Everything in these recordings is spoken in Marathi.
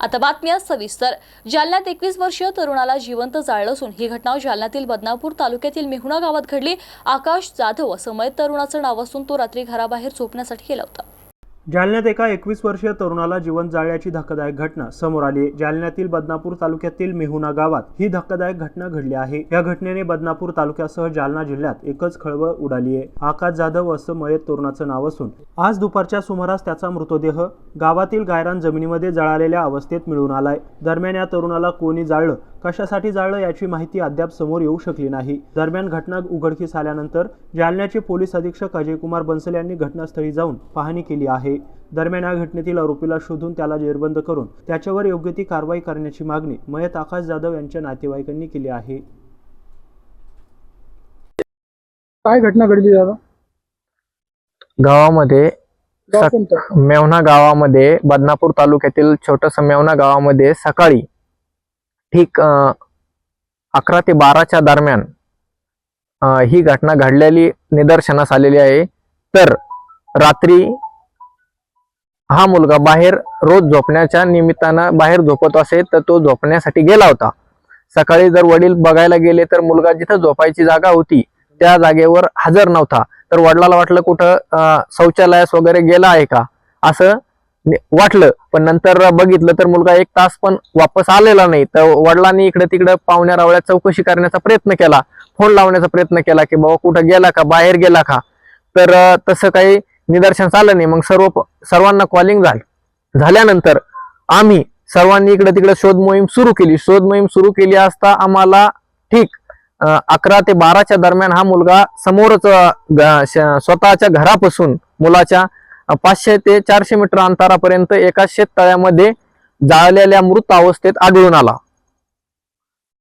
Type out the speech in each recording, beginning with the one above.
आता बातम्या सविस्तर. जालन्यात एकवीस वर्षीय तरुणाला जिवंत जाळलं असून ही घटना जालन्यातील बदनापूर तालुक्यातील मेहुणा गावात घडली. आकाश जाधव असं मयत तरुणाचं नाव असून तो रात्री घराबाहेर झोपण्यासाठी गेला होता. जालन्यात एका एकवीस वर्षीय तरुणाला जीवन जाळल्याची धक्कादायक घटना समोर आली आहे. जालन्यातील बदनापूर तालुक्यातील मेहुना गावात ही धक्कादायक घटना घडली आहे. या घटनेने बदनापूर तालुक्यासह जालना जिल्ह्यात एकच खळबळ उडाली आहे. आकाश जाधव असं मयत तरुणाचं नाव असून आज दुपारच्या सुमारास त्याचा मृतदेह गावातील गायरान जमिनीमध्ये जळालेल्या अवस्थेत मिळून आलाय. दरम्यान या तरुणाला कोणी जाळलं कशासाठी जाळलं याची माहिती अद्याप समोर येऊ शकली नाही. दरम्यान घटना उघडकीस आल्यानंतर जालन्याचे पोलीस अधीक्षक अजयकुमार बन्सल यांनी घटनास्थळी जाऊन पाहणी केली आहे. दरम्यान या घटनेतील आरोपीला शोधून त्याला जेरबंद करून त्याच्यावर योग्य ती कारवाई करण्याची मागणी मयत आकाश जाधव यांच्या नातेवाईकांनी केली आहे. काय घटना घडली दादा? गावामध्ये गाव सक- कोणतं? मेवणा गावामध्ये बदनापूर तालुक्यातील छोटस मेवणा गावामध्ये सकाळी ठीक अकरा ते बाराच्या दरम्यान ही घटना घडलेली निदर्शनास आलेली आहे. तर रात्री हा मुलगा बाहेर रोज झोपण्याच्या निमित्तानं बाहेर झोपत असे तर तो झोपण्यासाठी गेला होता. सकाळी जर वडील बघायला गेले तर मुलगा जिथं झोपायची जागा होती त्या जागेवर हजर नव्हता. तर वडिलाला वाटलं कुठं शौचालयास वगैरे गेला आहे का? असं वाटलं पण नंतर बघितलं तर मुलगा एक तास पण वापस आलेला नाही. तर वडिलांनी इकडे तिकडे पाहुण्या रावळ्या चौकशी करण्याचा प्रयत्न केला. फोन लावण्याचा प्रयत्न केला की बाबा कुठं गेला का? बाहेर गेला का? तर तसं काही निदर्शनास आलं नाही. मग सर्व सर्वांना कॉलिंग झालं झाल्यानंतर आम्ही सर्वांनी इकडे तिकडे शोध मोहीम सुरू केली. शोध मोहीम सुरू केली असता आम्हाला ठीक अकरा ते बाराच्या दरम्यान हा मुलगा समोरच ग- श- स्वतःच्या घरापासून मुलाच्या पाचशे ते चारशे मीटर अंतरापर्यंत एका शेततळ्यामध्ये जाळलेल्या मृत अवस्थेत आढळून आला.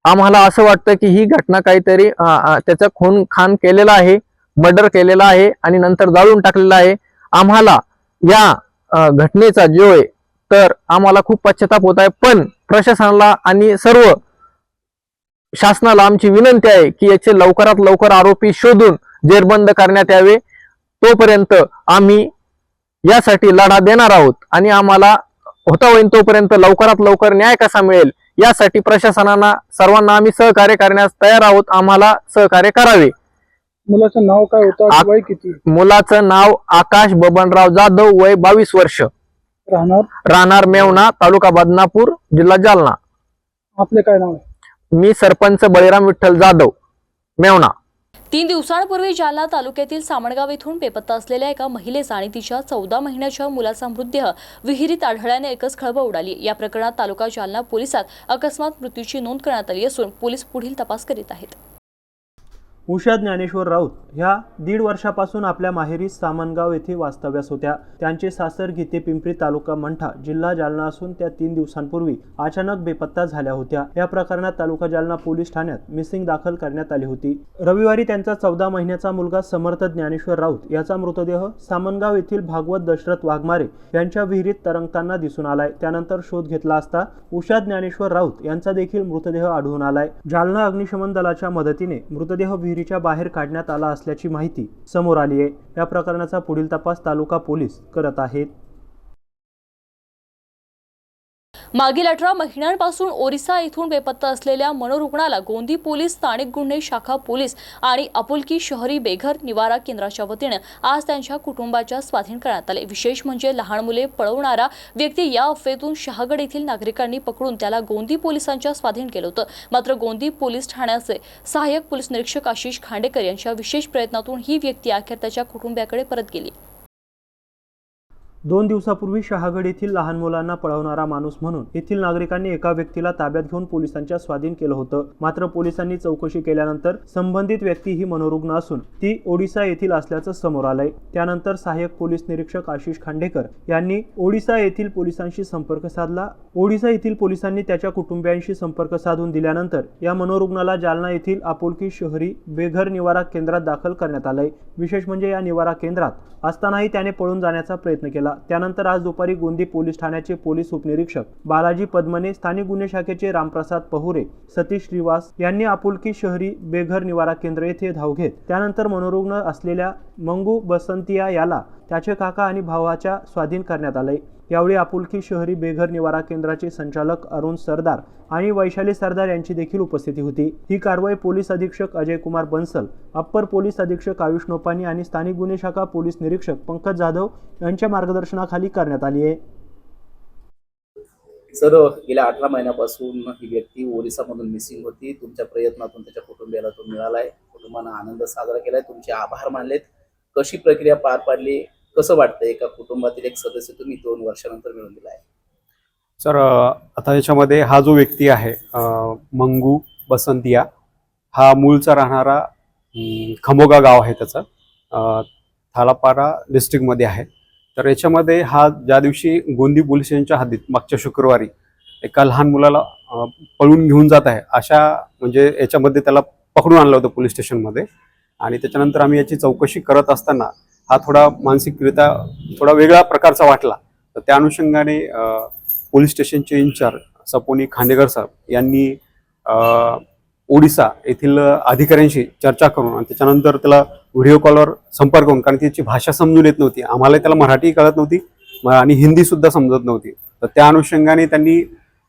आम्हाला असं वाटतं की ही घटना काहीतरी त्याचा त्याचं खून खान केलेला आहे मर्डर केलेला आहे आणि नंतर जाळून टाकलेला आहे. आम्हाला या घटनेचा जो आहे तर आम्हाला खूप पश्चाताप होत आहे. पण प्रशासनाला आणि सर्व शासनाला आमची विनंती आहे की याचे लवकरात लवकर आरोपी शोधून जेरबंद करण्यात यावे. तोपर्यंत आम्ही यासाठी लढा देणार आहोत आणि आम्हाला होता होईन तोपर्यंत लवकरात लवकर न्याय कसा मिळेल यासाठी प्रशासनाला सर्वांना आम्ही सहकार्य करण्यास तयार आहोत. आम्हाला सहकार्य करावे. मुलाचं नाव काय होतं? वय किती? मुलाचं नाव आकाश बबनराव जाधव वय बावीस वर्ष. राहणार? राहणार मेवणा तालुका बदनापूर जिल्हा जालना. आपले काय नाव आहे? मी सरपंच बळीराम विठ्ठल जाधव मेवणा. तीन दिवसांपूर्वी जालना तालुक्यातील सामणगाव येथून बेपत्ता असलेल्या एका महिलेचा आणि तिच्या चौदा महिन्याच्या मुलाचा मृतदेह विहिरीत आढळल्याने एकच खळबळ उडाली. या प्रकरणात तालुका जालना पोलिसात अकस्मात मृत्यूची नोंद करण्यात आली असून पोलीस पुढील तपास करीत आहेत. उषा ज्ञानेश्वर राऊत ह्या दीड वर्षापासून आपल्या माहेरी सामनगाव येथे वास्तव्यास होत्या. त्यांचे सासर गीते पिंपरी तालुका मंठा जिल्हा जालना असून त्या तीन दिवसांपूर्वी अचानक बेपत्ता झाल्या होत्या. या प्रकरणात तालुका जालना पोलीस ठाण्यात मिसिंग दाखल करण्यात आली होती. रविवारी त्यांचा चौदा महिन्याचा मुलगा समर्थ ज्ञानेश्वर राऊत याचा मृतदेह सामनगाव येथील भागवत दशरथ वाघमारे यांच्या विहिरीत तरंगताना दिसून आलाय. त्यानंतर शोध घेतला असता उषा ज्ञानेश्वर राऊत यांचा देखील मृतदेह आढळून आलाय. जालना अग्निशमन दलाच्या मदतीने मृतदेह विहिरीच्या बाहेर काढण्यात आला असल्याची माहिती समोर आली आहे या प्रकरणाचा पुढील तपास तालुका पोलीस करत आहेत. मागील अठरा महिन्यांपासून ओरिसा येथून बेपत्ता असलेल्या मनोरुग्णाला गोंदी पोलीस स्थानिक गुन्हे शाखा पोलीस आणि आपुलकी शहरी बेघर निवारा केंद्राच्या वतीने आज त्यांच्या कुटुंबाच्या स्वाधीन करण्यात आले. विशेष म्हणजे लहान मुले पळवणारा व्यक्ती या अफवेतून शहागड येथील नागरिकांनी पकडून त्याला गोंदी पोलिसांच्या स्वाधीन केलं होतं. मात्र गोंदी पोलीस ठाण्याचे सहाय्यक पोलीस निरीक्षक आशिष खांडेकर यांच्या विशेष प्रयत्नातून ही व्यक्ती अखेर त्याच्या कुटुंबियाकडे परत गेली. दोन दिवसापूर्वी शहागड येथील लहान मुलांना पळवणारा माणूस म्हणून येथील नागरिकांनी एका व्यक्तीला ताब्यात घेऊन पोलिसांच्या स्वाधीन केलं होतं. मात्र पोलिसांनी चौकशी केल्यानंतर संबंधित व्यक्ती ही मनोरुग्ण असून ती ओडिसा येथील असल्याचं समोर आलंय. त्यानंतर सहाय्यक पोलीस निरीक्षक आशिष खांडेकर यांनी ओडिसा येथील पोलिसांशी संपर्क साधला. ओडिसा येथील पोलिसांनी त्याच्या कुटुंबियांशी संपर्क साधून दिल्यानंतर या मनोरुग्णाला जालना येथील आपुलकी शहरी बेघर निवारा केंद्रात दाखल करण्यात आलंय. विशेष म्हणजे या निवारा केंद्रात असतानाही त्याने पळून जाण्याचा प्रयत्न केला. त्यानंतर आज दुपारी गोंदी पोलीस ठाण्याचे पोलीस उपनिरीक्षक बालाजी पद्मने स्थानिक गुन्हे शाखेचे रामप्रसाद पहुरे सतीश श्रीवास यांनी आपुलकी शहरी बेघर निवारा केंद्र येथे धाव घेत त्यानंतर मनोरुग्ण असलेल्या मंगू बसंतिया याला त्याचे काका आणि भावाच्या स्वाधीन करण्यात आले. यावेळी आपुलकी शहरी बेघर निवारा केंद्राचे संचालक अरुण सरदार आणि वैशाली सरदार यांची देखील उपस्थिती होती. ही कारवाई पोलीस अधीक्षक अजय कुमार बन्सल अप्पर पोलीस अधीक्षक आयुष नोपानी आणि स्थानिक गुन्हे शाखा पोलीस निरीक्षक पंकज जाधव यांच्या मार्गदर्शनाखाली करण्यात आली आहे. सर गेल्या अठरा महिन्यापासून ही व्यक्ती ओरिसामधून मिसिंग होती. तुमच्या प्रयत्नातून त्याच्या कुटुंबियाला तो मिळालाय. कुटुंबानं आनंद साजरा केलाय. तुमचे आभार मानलेत. कशी प्रक्रिया पार पाडली? कसं वाटतं एका कुटुंबातील एक सदस्य तुम्ही दोन वर्षानंतर मिळून आहे. सर आता याच्यामध्ये हा जो व्यक्ती आहे मंगू बसंतिया हा मूळचा राहणारा खमोगा गाव आहे त्याचं. थालापारा डिस्ट्रिक्टमध्ये आहे. तर याच्यामध्ये हा ज्या दिवशी गोंदी पोलिसांच्या स्टेशनच्या हद्दीत मागच्या शुक्रवारी एका लहान मुलाला पळून घेऊन जात आहे अशा म्हणजे याच्यामध्ये त्याला पकडून आणलं होतं पोलीस स्टेशनमध्ये. आणि त्याच्यानंतर आम्ही याची चौकशी करत असताना हा थोडा मानसिकरित्या थोडा वेगळा प्रकारचा वाटला. तर त्या अनुषंगाने पोलीस स्टेशनचे इन्चार्ज सपोनी खांडेकर साहेब यांनी ओडिसा येथील अधिकाऱ्यांशी चर्चा करून आणि त्याच्यानंतर त्याला व्हिडिओ कॉलवर संपर्क करून कारण त्याची भाषा समजून येत नव्हती. आम्हाला त्याला मराठी कळत नव्हती म- आणि हिंदीसुद्धा समजत नव्हती. तर त्या अनुषंगाने त्यांनी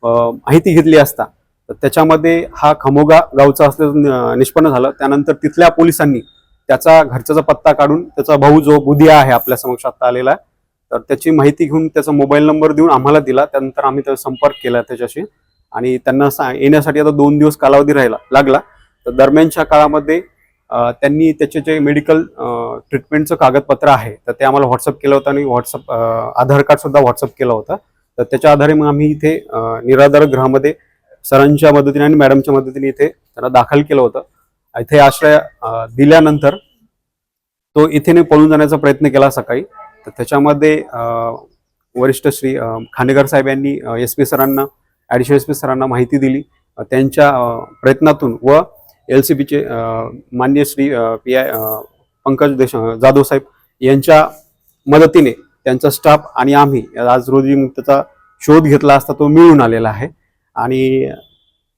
माहिती घेतली असता तर त्याच्यामध्ये हा खमोगा गावचा असल्याचं निष्पन्न झालं. त्यानंतर तिथल्या पोलिसांनी त्याचा घरच्याचा पत्ता काढून त्याचा भाऊ जो बुधिया आहे आपल्या समक्ष आता आलेला आहे तर त्याची माहिती घेऊन त्याचा मोबाईल नंबर देऊन आम्हाला दिला. त्यानंतर आम्ही त्याचा संपर्क केला त्याच्याशी. आणि त्यांना सा येण्यासाठी आता दोन दिवस कालावधी राहिला लागला. तर दरम्यानच्या काळामध्ये त्यांनी त्याचे जे मेडिकल ट्रीटमेंटचं कागदपत्र आहे तर ते आम्हाला व्हॉट्सअप केलं होतं आणि व्हॉट्सअप आधार कार्ड सुद्धा व्हॉट्सअप केलं होतं. तर त्याच्या आधारे मग आम्ही इथे निराधार गृहामध्ये सरांच्या मदतीने आणि मॅडमच्या मदतीने इथे त्यांना दाखल केलं होतं. इथे आश्रय दिल्यानंतर तो इथेने पळून जाण्याचा प्रयत्न केला सकाळी. तर त्याच्यामध्ये वरिष्ठ श्री खांडेकर साहेब यांनी एस पी सरांना ॲडिशनल एस पी सरांना माहिती दिली. त्यांच्या प्रयत्नातून व एल सी बीचे मान्य श्री पी आय पंकज देश जाधव साहेब यांच्या मदतीने त्यांचा स्टाफ आणि आम्ही आज रोजी त्याचा शोध घेतला असता तो मिळून आलेला आहे. आणि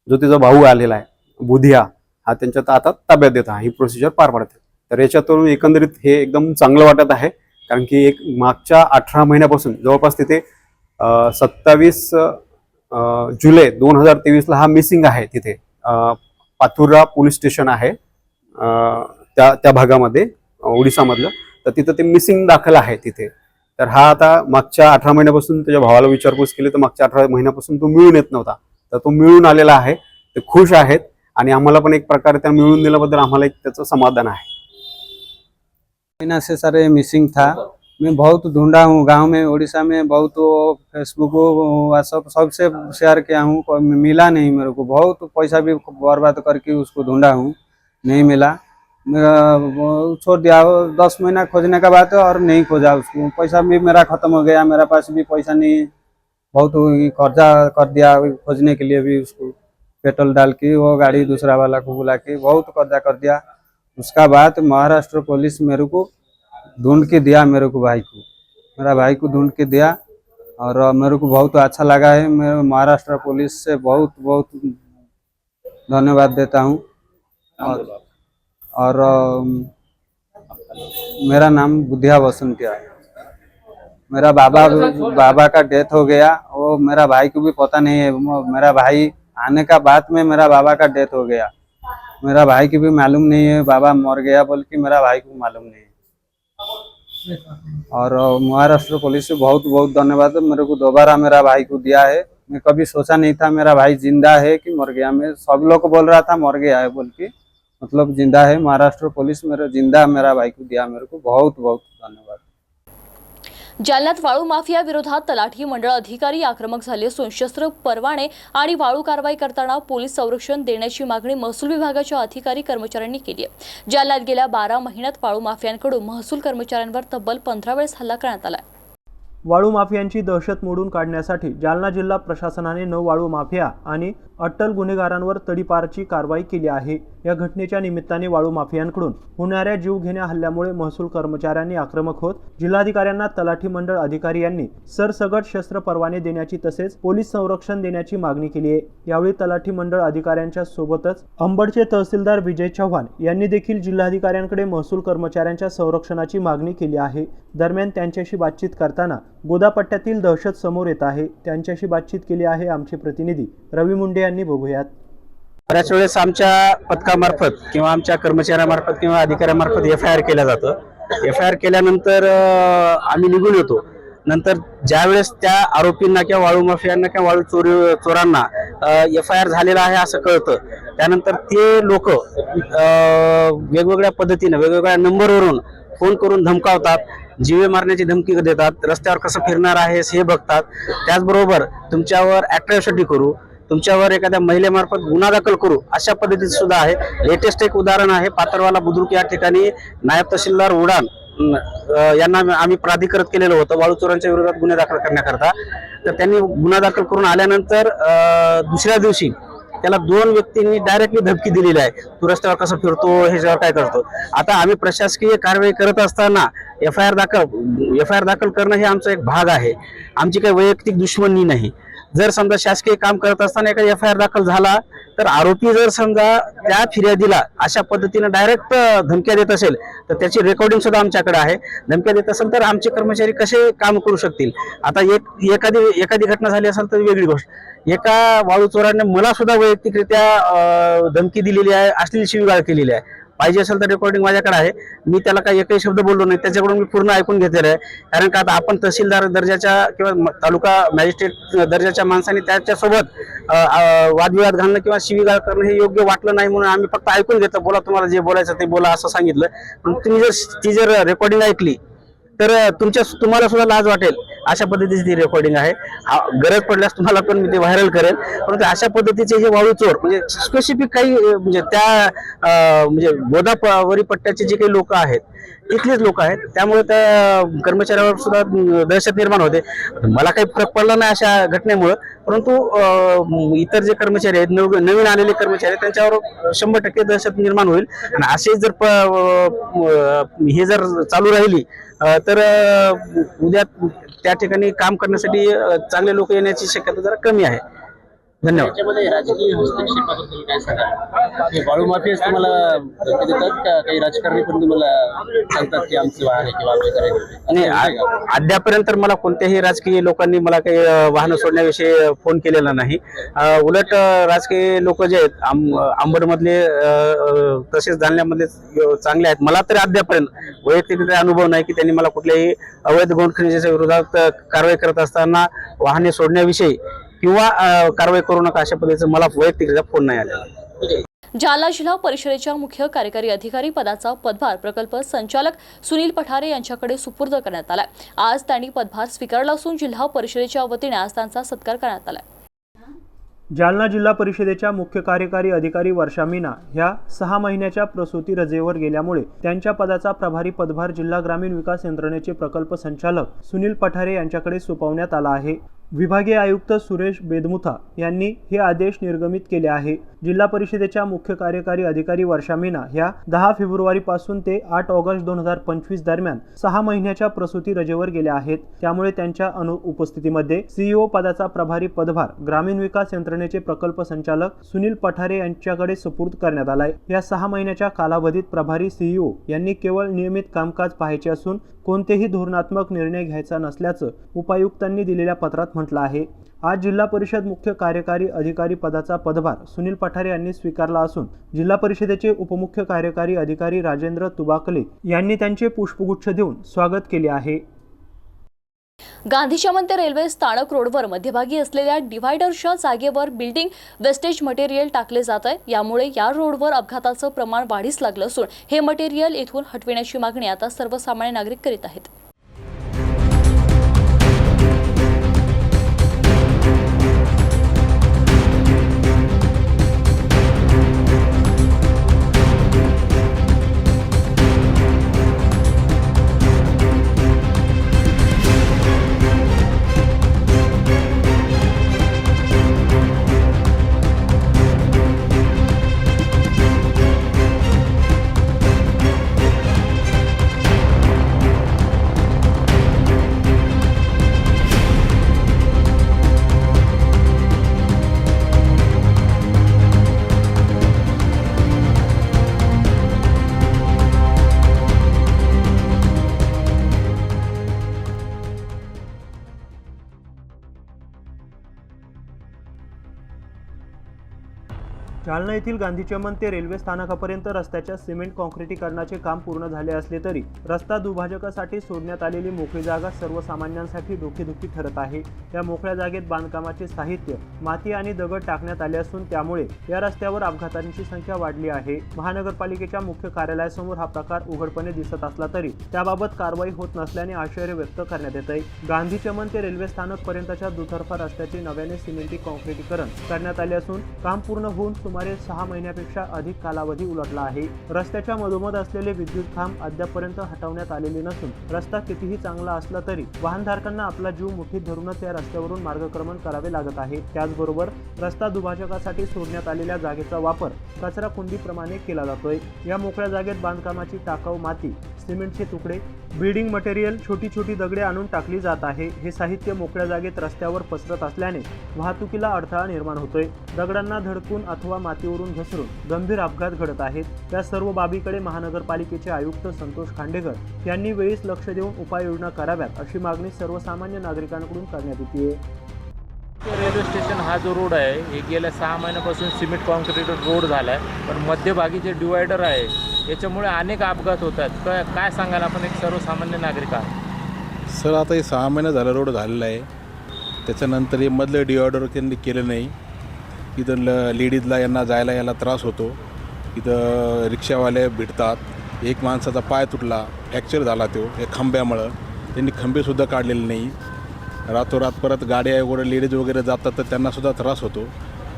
जो त्याचा भाऊ आलेला आहे बुधिया. हा त्यांच्या आता ताब्यात देत आहे. ही प्रोसिजर पार पाडते तर याच्यातून एकंदरीत हे एकदम चांगलं वाटत आहे. कारण की एक मागच्या अठरा महिन्यापासून जवळपास तिथे सत्तावीस जुलै दोन हजार तेवीसला हा मिसिंग आहे तिथे. पाथुरा पोलीस स्टेशन आहे त्या त्या भागामध्ये ओडिसामधलं. तर तिथं ते मिसिंग दाखल आहे तिथे. तर हा आता मागच्या अठरा महिन्यापासून त्याच्या भावाला विचारपूस केली तर मागच्या अठरा महिन्यापासून तो मिळून येत नव्हता. तर तो मिळून आलेला आहे. ते खुश आहेत. आणि आम्हाला पण एक प्रकारे त्या मिळून दिल्याबद्दल आम्हाला एक त्याचं समाधान आहे. महीना से सारे मिसिंग था. मैं बहुत ढूंढा हूँ गांव में उड़ीसा में बहुत फेसबुक व्हाट्सअप सबसे शेयर किया हूँ मिला नहीं मेरे को। बहुत पैसा भी बर्बाद करके उसको ढूंढा हूँ नहीं मिला। मेरा छोड़ दिया दस महीना खोजने का बात है और नहीं खोजा उसको। पैसा भी मेरा खत्म हो गया मेरा पास भी पैसा नहीं बहुत खर्चा कर्जा कर दिया खोजने के लिए भी उसको। पेट्रोल डाल के वो गाड़ी दूसरा वाला को बुला के बहुत कर्जा कर दिया। उसका बाद महाराष्ट्र पुलिस मेरे को ढूंढ के दिया मेरे को भाई को मेरा भाई को ढूंढ के दिया और मेरे को बहुत अच्छा लगा है। मैं महाराष्ट्र पुलिस से बहुत बहुत धन्यवाद देता हूँ। और, और मेरा नाम बुद्धिया बसंतिया है। मेरा बाबा बाबा का डेथ हो गया। वो मेरा भाई को भी पता नहीं है। मेरा भाई आने का बाद में मेरा बाबा का डेथ हो गया। मेरा भाई की भी मालूम नहीं है, बाबा मर गया बोल के मेरा भाई को मालूम नहीं है। और महाराष्ट्र पुलिस से बहुत बहुत धन्यवाद, मेरे को दोबारा मेरा भाई को दिया है। मैं कभी सोचा नहीं था मेरा भाई ज़िंदा है कि मर गया। मैं सब लोग बोल रहा था मर गया है बोल के मतलब ज़िंदा है, महाराष्ट्र पुलिस मेरा, ज़िंदा मेरा भाई को दिया मेरे को। बहुत बहुत धन्यवाद। जालन्यात वाळू माफिया विरोधात तलाठी मंडळ अधिकारी आक्रमक झाले असून शस्त्र परवाने आणि वाळू कारवाई करताना पोलीस संरक्षण देण्याची मागणी महसूल विभागाच्या अधिकारी कर्मचाऱ्यांनी केली आहे. जालन्यात गेल्या बारा महिन्यात वाळू माफियांकडून महसूल कर्मचाऱ्यांवर तब्बल पंधरा वेळेस हल्ला करण्यात आला आहे. वाळू माफियांची दहशत मोडून काढण्यासाठी जालना जिल्हा प्रशासनाने नऊ वाळू माफिया आणि अट्टल गुन्हेगारांवर तडीपारची कारवाई केली आहे. या घटनेच्या निमित्ताने वाळू माफियांकडून होणाऱ्या जीवघेण्या हल्ल्यामुळे महसूल कर्मचाऱ्यांनी आक्रमक होत जिल्हाधिकाऱ्यांना तलाठी मंडळ अधिकारी यांनी सरसगट शस्त्र परवाने देण्याची तसेच पोलीस संरक्षण देण्याची मागणी केली आहे. यावेळी तलाठी मंडळ अधिकाऱ्यांच्या सोबतच अंबडचे तहसीलदार विजय चव्हाण यांनी देखील जिल्हाधिकाऱ्यांकडे महसूल कर्मचाऱ्यांच्या संरक्षणाची मागणी केली आहे. दरम्यान त्यांच्याशी बातचीत करताना गोदापट्ट्यातील दहशत समोर येत आहे. त्यांच्याशी बातचीत केली आहे आमचे प्रतिनिधी. रवी मुंडे यांनी बघूयात. बऱ्याच वेळेस आमच्या पथकामार्फत किंवा आमच्या कर्मचाऱ्यामार्फत किंवा अधिकाऱ्यामार्फत एफ आय आर केलं जातं. एफ आय आर केल्यानंतर आम्ही निघून येतो. नंतर ज्या वेळेस त्या आरोपींना किंवा वाळू माफियांना किंवा वाळू चोरी चोरांना एफ आय आर झालेला आहे असं कळतं. त्यानंतर ते लोक वेगवेगळ्या पद्धतीनं वेगवेगळ्या नंबरवरून फोन करून धमकावतात. जीवे मारण्याची धमकी देतात रस्त्यावर कसं फिरणार आहेस हे बघतात. त्याचबरोबर तुमच्यावर अट्रॅसिटी करू तुमच्यावर एखाद्या महिलेमार्फत गुन्हा दाखल करू अशा पद्धतीचं सुद्धा आहे. लेटेस्ट एक उदाहरण आहे पातरवाला बुद्रुक या ठिकाणी नायब तहसीलदार उडान यांना आम्ही प्राधिकृत केलेलं होतं. वाळूचोरांच्या विरोधात गुन्हे दाखल करण्याकरता. तर त्यांनी गुन्हा दाखल करून आल्यानंतर दुसऱ्या दिवशी त्याला दोन व्यक्तींनी डायरेक्टली धमकी दिलेली आहे. तू रस्त्यावर कसं फिरतो ह्याच्यावर काय करतो? आता आम्ही प्रशासकीय कारवाई करत असताना एफ आय आर दाखल एफ आय आर दाखल करणं हे आमचा एक भाग आहे. आमची काही वैयक्तिक दुश्मनी नाही. जर समजा शासकीय काम करत असताना एखादा एफ आय आर दाखल झाला तर आरोपी जर समजा त्या फिर्यादीला अशा पद्धतीनं डायरेक्ट धमक्या देत असेल तर त्याची रेकॉर्डिंग सुद्धा आमच्याकडे आहे. धमक्या देत असेल तर आमचे कर्मचारी कसे काम करू शकतील? आता एक एखादी एखादी घटना झाली असेल तर वेगळी गोष्ट. एका वाळू चोराने मला सुद्धा वैयक्तिकरित्या धमकी दिलेली आहे अश्लील शिवीगाळ केलेली आहे. पाहिजे असेल तर रेकॉर्डिंग माझ्याकडे आहे. मी त्याला काही एकही शब्द बोललो नाही. त्याच्याकडून मी पूर्ण ऐकून घेतलेलं आहे. कारण का आता आपण तहसीलदार दर्जाच्या किंवा तालुका मॅजिस्ट्रेट दर्जाच्या माणसाने त्याच्यासोबत वादविवाद घालणं किंवा शिवीगाळ करणं हे योग्य वाटलं नाही म्हणून आम्ही फक्त ऐकून घेतो बोला तुम्हाला जे बोलायचं ते बोला असं सांगितलं. पण तुम्ही जर ती जर रेकॉर्डिंग ऐकली तर तुमच्या तुम्हाला सुद्धा लाज वाटेल. अशा पद्धतीची ती रेकॉर्डिंग आहे. हा- गरज पडल्यास तुम्हाला पण मी ते व्हायरल करेल. परंतु अशा पद्धतीचे हे वाळू चोर म्हणजे स्पेसिफिक काही म्हणजे त्या म्हणजे गोदावरी पट्ट्याचे जे काही लोक आहेत इथलेच लोक आहेत. त्यामुळे त्या कर्मचाऱ्यावर सुद्धा दहशत निर्माण होते. मला काही फरक पडला नाही अशा घटनेमुळं. परंतु इतर जे कर्मचारी आहेत नव- नवीन आलेले कर्मचारी आहेत, त्यांच्यावर शंभर टक्के दहशत निर्माण होईल. आणि असे जर प- हे जर चालू राहिली तर उद्या त्या ठिकाणी काम करण्यासाठी चांगले लोक येण्याची शक्यता जरा कमी आहे. धन्यवाद. त्याच्यामध्ये राजकीय हस्तक्षेपाबद्दल काय हे वाळू माफियाच तुम्हाला धमकी देतात का? काही राजकारणी पण तुम्हाला सांगतात की आमचं वाहन आहे किंवा आमचे करायचं आणि अद्यापर्यंत तर मला कोणत्याही राजकीय लोकांनी मला काही वाहनं सोडण्याविषयी फोन केलेला नाही. उलट राजकीय लोक जे आहेत आंब आंबडमधले तसेच जालन्यामधले चांगले आहेत. मला तरी अद्यापर्यंत वैयक्तिक अनुभव नाही की त्यांनी मला कुठल्याही अवैध गौण खनिजाच्या विरोधात कारवाई करत असताना वाहने सोडण्याविषयी किंवा कारवाई करू नका अशा पद्धतीचा मला वैयक्तिकरित्या फोन नाही आलेला. जालना जिल्हा परिषदेच्या मुख्य कार्यकारी अधिकारी पदाचा पदभार प्रकल्प संचालक सुनील पठारे यांच्याकडे सुपूर्द करण्यात आला आज त्यांनी पदभार स्वीकारला असून जिल्हा परिषदेच्या वतीने आज त्यांचा सत्कार करण्यात आला जालना जिल्हा परिषदेच्या मुख्य कार्यकारी अधिकारी वर्षा मीना ह्या सहा महिन्याच्या प्रसूती रजेवर गेल्यामुळे त्यांच्या पदाचा प्रभारी पदभार जिल्हा ग्रामीण विकास यंत्रणेचे प्रकल्प संचालक सुनील पठारे यांच्याकडे सोपवण्यात आला आहे. विभागीय आयुक्त सुरेश बेदमुथा यांनी हे आदेश निर्गमित केले आहे. जिल्हा परिषदेच्या मुख्य कार्यकारी अधिकारी वर्षा मीना ह्या दहा फेब्रुवारी पासून ते आठ ऑगस्ट दोन हजार पंचवीस दरम्यान सहा महिन्याच्या प्रसूती रजेवर गेल्या आहेत. त्यामुळे त्यांच्या अनु उपस्थितीमध्ये सीईओ पदाचा प्रभारी पदभार ग्रामीण विकास यंत्रणेचे प्रकल्प संचालक सुनील पठारे यांच्याकडे सुपूर्द करण्यात आलाय. या सहा महिन्याच्या कालावधीत प्रभारी सीईओ यांनी केवळ नियमित कामकाज पाहायचे असून कोणतेही धोरणात्मक निर्णय घ्यायचा नसल्याचं उपायुक्तांनी दिलेल्या पत्रात म्हटलं आहे. आज जिल्हा परिषद मुख्य कार्यकारी अधिकारी पदाचा पदभार सुनील पठारे यांनी स्वीकारला असून जिल्हा परिषदेचे उपमुख्य कार्यकारी अधिकारी राजेंद्र तुबाकले यांनी त्यांचे पुष्पगुच्छ देऊन स्वागत केले आहे. गांधीचमन रेल्वे स्थानक रोडवर मध्यभागी असलेल्या डिव्हायडरच्या जागेवर बिल्डिंग वेस्टेज मटेरियल टाकले जात आहे. यामुळे या रोडवर अपघाताचं प्रमाण वाढीस लागलं असून हे मटेरियल इथून हटविण्याची मागणी आता सर्वसामान्य नागरिक करीत आहेत. जालना येथील गांधी चमन ते रेल्वे स्थानकापर्यंत रस्त्याच्या सिमेंट कॉन्क्रिटीकरणाचे काम पूर्ण झाले असले तरी रस्ता दुभाजकासाठी सोडण्यात आलेली मोकळी जागा सर्वसामान्यांसाठी डोकेदुखी ठरत आहे. या मोकळ्या जागेत बांधकामाचे साहित्य माती आणि दगड टाकण्यात आले असून त्यामुळे या रस्त्यावर अपघातांची संख्या वाढली आहे. महानगरपालिकेच्या मुख्य कार्यालयासमोर हा प्रकार उघडपणे दिसत असला तरी त्याबाबत कारवाई होत नसल्याने आश्चर्य व्यक्त करण्यात येत आहे गांधी चमन ते रेल्वे स्थानक पर्यंतच्या दुतर्फा रस्त्याचे नव्याने सिमेंटी कॉन्क्रिटीकरण करण्यात आले असून काम पूर्ण होऊन सुमारे सहा महिन्यापेक्षा अधिक कालावधी उलटला आहे. रस्त्याच्या मधोमध असलेले विद्युत खांब अद्यापपर्यंत हटवण्यात आलेले नसून रस्ता कितीही चांगला असला तरी वाहनधारकांना आपला जीव मुठीत धरूनच या रस्त्यावरून मार्गक्रमण करावे लागत आहे. त्याचबरोबर रस्ता दुभाजकासाठी सोडण्यात आलेल्या जागेचा वापर कचरा कुंडीप्रमाणे केला जातोय. या मोकळ्या जागेत बांधकामाची टाकाऊ माती सिमेंटचे तुकडे बिल्डिंग मटेरियल छोटी छोटी दगडे आणून टाकली जात आहे. हे साहित्य मोकळ्या जागेत रस्त्यावर पसरत असल्याने वाहतुकीला अडथळा निर्माण होतोय. दगडांना धडकून अथवा मातीवरून घसरून गंभीर अपघात घडत आहेत. त्या सर्व बाबीकडे महानगरपालिकेचे आयुक्त संतोष खांडेकर यांनी वेळीच लक्ष देऊन उपाययोजना कराव्यात अशी मागणी सर्वसामान्य नागरिकांकडून करण्यात येते. रेल्वे स्टेशन हा जो रोड आहे हे गेल्या सहा महिन्यापासून सिमेंट कॉन्क्रीटेड रोड झाला आहे पण मध्यभागी जे डिवायडर आहे याच्यामुळे अनेक अपघात होत आहेत. काय काय सांगाल आपण एक सर्वसामान्य नागरिक आहात? सर आता हे सहा महिने झालं रोड झालेला आहे. त्याच्यानंतर हे मधलं डिवायडर त्यांनी केलं नाही. इथं ल लेडीजला यांना जायला याला त्रास होतो. इथं रिक्षावाले भिडतात. एक माणसाचा पाय तुटला फ्रॅक्चर झाला तो या खांब्यामुळं. त्यांनी खंबेसुद्धा काढलेले नाही. रातोरात परत गाड्या वगैरे लेडीज वगैरे जातात तर त्यांनासुद्धा त्रास होतो.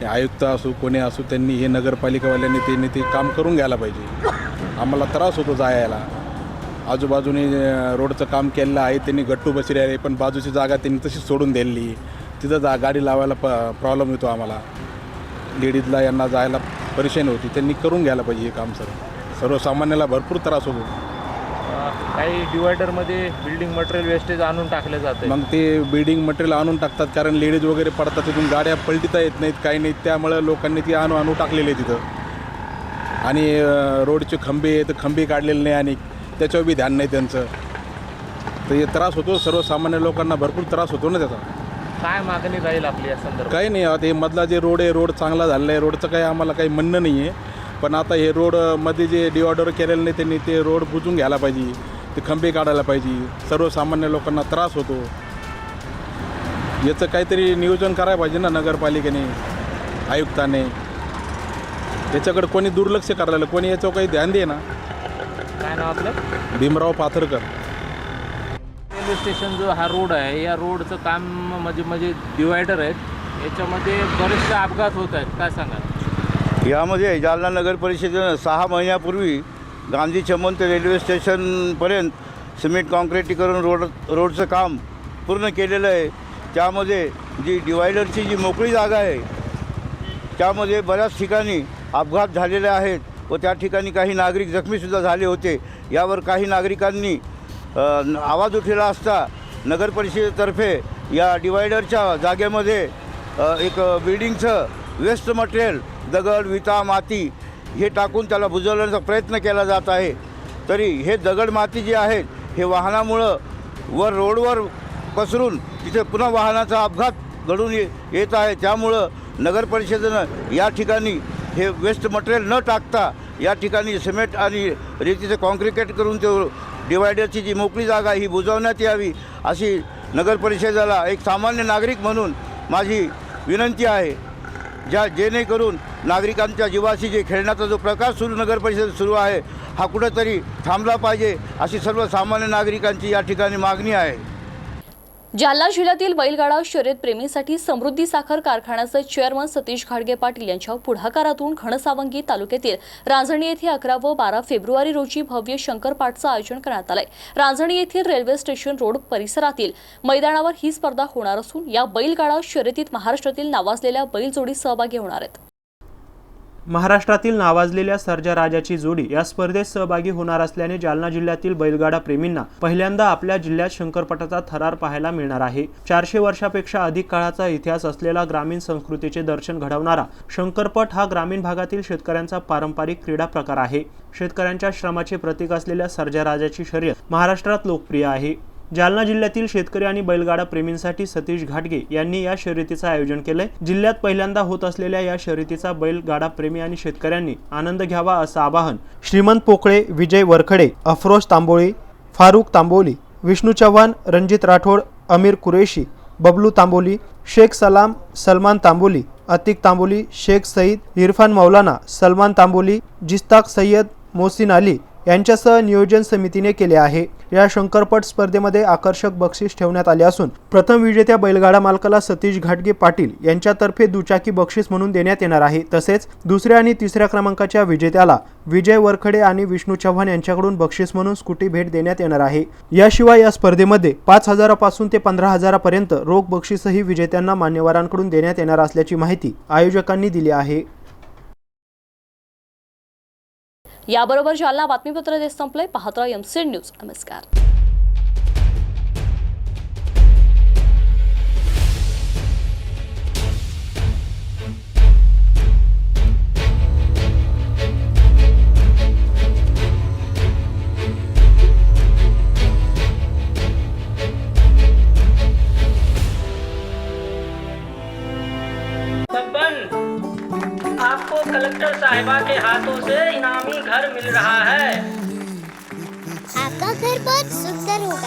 हे आयुक्त असू कोणी असू त्यांनी हे नगरपालिकावाल्यांनी त्यांनी ते काम करून घ्यायला पाहिजे. आम्हाला त्रास होतो जायला. आजूबाजूने रोडचं काम केलेलं आहे त्यांनी गट्टू बसले आहे पण बाजूची जागा त्यांनी तशीच सोडून दिलेली. तिथं जा गाडी लावायला प प्रॉब्लेम येतो आम्हाला. लेडीजला यांना जायला परेशानी होती. त्यांनी करून घ्यायला पाहिजे हे काम सर. सर्वसामान्याला भरपूर त्रास होतो. काही डिवायडरमध्ये बिल्डिंग मटेरियल वेस्टेज आणून टाकलं जातं मग ते बिल्डिंग मटेरियल आणून टाकतात कारण लेडीज वगैरे पडतात तिथून गाड्या पलटिता येत नाहीत काही नाहीत. त्यामुळं लोकांनी ती आणू आणू टाकलेले आहे तिथं. आणि रोडचे खंबे तर खंबे काढलेले नाही आणि त्याच्यावर बी ध्यान नाही त्यांचं. तर हे त्रास होतो सर्वसामान्य लोकांना भरपूर त्रास होतो ना त्याचा. काय मागणी राहील आपली या संदर्भात? काही नाही आता हे मधला जे रोड आहे रोड चांगला झालेला आहे रोडचं काही आम्हाला काही म्हणणं नाही आहे पण आता हे रोड अ, मध्ये जे डिवायडर केलेलं नाही त्यांनी ते रोड बुजून घ्यायला पाहिजे. ते खंबे काढायला पाहिजे. सर्वसामान्य लोकांना त्रास होतो. याचं काहीतरी नियोजन करायला पाहिजे ना नगरपालिकेने आयुक्ताने. याच्याकडे कोणी दुर्लक्ष करायला कोणी याच्यावर काही ध्यान दे ना काय नाव आपलं? भीमराव पाथरकर. रेल्वे स्टेशन जो हा रोड आहे या रोडचं काम म्हणजे म्हणजे डिवायडर आहेत. याच्यामध्ये बरेचसे अपघात होत आहेत. काय सांगाल? यामध्ये जालना नगर परिषदेनं सहा महिन्यापूर्वी गांधी चमन ते रेल्वे स्टेशनपर्यंत सिमेंट कॉन्क्रिटीकरण रोड रोडचं काम पूर्ण केलेलं आहे. त्यामध्ये जी डिवायडरची जी मोकळी जागा आहे त्यामध्ये बऱ्याच ठिकाणी अपघात झालेले आहेत व त्या ठिकाणी काही नागरिक जखमीसुद्धा झाले होते. यावर काही नागरिकांनी आवाज उठलेला असता नगर परिषदेतर्फे या डिवायडरच्या जागेमध्ये एक बिल्डिंगचं वेस्ट मटेरियल दगड विटा माती हे टाकून त्याला बुजवण्याचा प्रयत्न केला जात आहे. तरी हे दगड माती जे आहेत हे वाहनामुळं वर रोडवर पसरून तिथे पुन्हा वाहनाचा अपघात घडून ये येत आहे. त्यामुळं नगरपरिषदेनं या ठिकाणी हे वेस्ट मटेरियल न टाकता या ठिकाणी सिमेंट आणि रेतीचं कॉन्क्रिकेट करून ते डिवायडरची जी मोकळी जागा ही बुजवण्यात यावी अशी नगरपरिषदेला एक सामान्य नागरिक म्हणून माझी विनंती आहे. ज्या जेणेकरून नागरिकांच्या जीवाशी जे खेळण्याचा जो प्रकार सुरू नगर परिषद सुरू आहे हा कुठंतरी थांबला पाहिजे अशी सर्वसामान्य नागरिकांची या ठिकाणी मागणी आहे. जालना जिल्ह्यातील बैलगाडा शर्यत प्रेमीसाठी समृद्धी साखर कारखान्याचे चेअरमन सतीश घाडगे पाटील यांच्या पुढाकारातून घनसावंगी तालुक्यातील रांजणी येथे अकरा व बारा फेब्रुवारी रोजी भव्य शंकरपाठचं आयोजन करण्यात आलंय. रांजणी येथील रेल्वे स्टेशन रोड परिसरातील मैदानावर ही स्पर्धा होणार असून या बैलगाडा शर्यतीत महाराष्ट्रातील नावाजलेल्या बैलजोडी सहभागी होणार आहेत. महाराष्ट्रातील नावाजलेल्या सर्जा राजाची जोडी या स्पर्धेत सहभागी होणार असल्याने जालना जिल्ह्यातील बैलगाडा प्रेमींना पहिल्यांदा आपल्या जिल्ह्यात शंकरपटाचा थरार पाहायला मिळणार आहे. चारशे वर्षापेक्षा अधिक काळाचा इतिहास असलेला ग्रामीण संस्कृतीचे दर्शन घडवणारा शंकरपट हा ग्रामीण भागातील शेतकऱ्यांचा पारंपरिक क्रीडा प्रकार आहे. शेतकऱ्यांच्या श्रमाचे प्रतीक असलेल्या सर्जा राजाची शर्यत महाराष्ट्रात लोकप्रिय आहे. जालना जिल्ह्यातील शेतकरी आणि बैलगाडा प्रेमींसाठी सतीश घाटगे यांनी या शर्यतीचं आयोजन केलंय. जिल्ह्यात पहिल्यांदा होत असलेल्या या शर्यतीचा बैलगाडा प्रेमी आणि शेतकऱ्यांनी आनंद घ्यावा असं आवाहन श्रीमंत पोकळे विजय वरखडे अफरोज तांबोळी फारुख तांबोली विष्णू चव्हाण रणजित राठोड अमीर कुरेशी बबलू तांबोली शेख सलाम सलमान तांबोली अतिक तांबोली शेख सईद इरफान मौलाना सलमान तांबोली जिस्ताक सय्यद मोसिन अली यांच्यासह नियोजन समितीने केले आहे. या शंकरपट स्पर्धेमध्ये आकर्षक बक्षीस ठेवण्यात आले असून प्रथम विजेत्या बैलगाडा मालकाला सतीश घाटगे पाटील यांच्यातर्फे दुचाकी बक्षीस म्हणून देण्यात येणार आहे. तसेच दुसऱ्या आणि तिसऱ्या क्रमांकाच्या विजेत्याला विजय वरखडे आणि विष्णू चव्हाण यांच्याकडून बक्षीस म्हणून स्कूटी भेट देण्यात येणार आहे. याशिवाय या स्पर्धेमध्ये पाच हजारापासून ते पंधरा हजारापर्यंत रोख बक्षीसही विजेत्यांना मान्यवरांकडून देण्यात येणार असल्याची माहिती आयोजकांनी दिली आहे. याबरोबर जालना बातमीपत्र देश संपलंय. पाहत राहा एमसी न्यूज नमस्कार.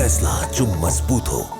फैसला जो मजबूत हो।